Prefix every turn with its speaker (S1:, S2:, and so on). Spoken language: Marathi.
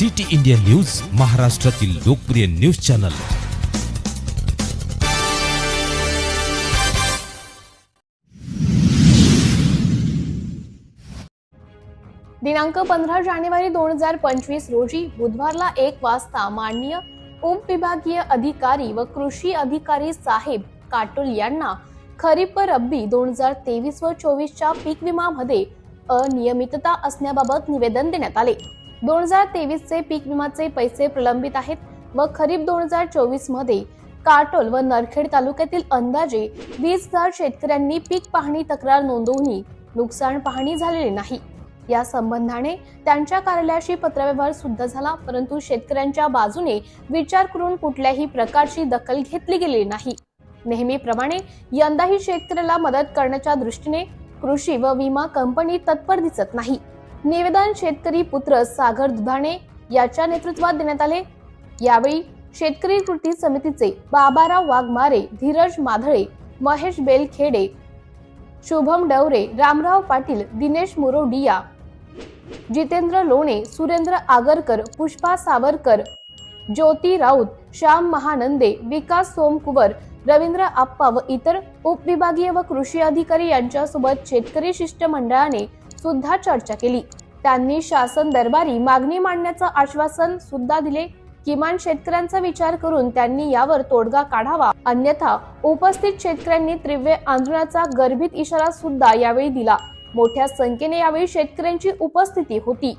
S1: सिटी इंडिया न्यूज महाराष्ट्रातील लोकप्रिय न्यूज चॅनल.
S2: दिनांक पंधरा जानेवारी दोन हजार पंचवीस रोजी बुधवारला एक वाजता माननीय उपविभागीय अधिकारी व कृषी अधिकारी साहेब काटोल यांना खरीप व रब्बी दोन हजार तेवीस व चोवीसच्या पीक विमामध्ये अनियमितता असण्याबाबत निवेदन देण्यात आले. दोन हजार तेवीसचे पीक विमाचे पैसे प्रलंबित आहेत व खरीप दोन हजार चोवीसमध्ये काटोल व नरखेड तालुक्यातील अंदाजे वीस हजार शेतकऱ्यांनी पीक पाहणी तक्रार नोंदवूनही नुकसान पाहणी झालेले नाही. या संबंधाने त्यांच्या कार्यालयाशी पत्रव्यवहार सुद्धा झाला परंतु शेतकऱ्यांच्या बाजूने विचार करून कुठल्याही प्रकारची दखल घेतली गेली नाही. नेहमीप्रमाणे यंदाही शेतकऱ्याला मदत करण्याच्या दृष्टीने कृषी व विमा कंपनी तत्पर दिसत नाही. निवेदन शेतकरी पुत्र सागर दुधाणे याच्या नेतृत्वात देण्यात आले. यावेळी शेतकरी कृती समितीचे बाबाराव वाघमारे धीरज माधळे महेश बेलखेडे शुभम डवरे रामराव पाटील दिनेश मुरोडिया जितेंद्र लोणे सुरेंद्र आगरकर पुष्पा सावरकर ज्योती राऊत श्याम महानंदे विकास सोमकुवर रवींद्र आप्पा व इतर उपविभागीय व कृषी अधिकारी यांच्यासोबत शेतकरी शिष्टमंडळाने सुद्धा चर्चा केली. त्यांनी शासन दरबारी मागणी मांडण्याचं आश्वासन सुद्धा दिले. किमान शेतकऱ्यांचा विचार करून त्यांनी यावर तोडगा काढावा. अन्यथा उपस्थित शेतकऱ्यांनी तीव्र आंदोलनाचा गर्भित इशारा सुद्धा यावेळी दिला. मोठ्या संख्येने यावेळी शेतकऱ्यांची उपस्थिती होती.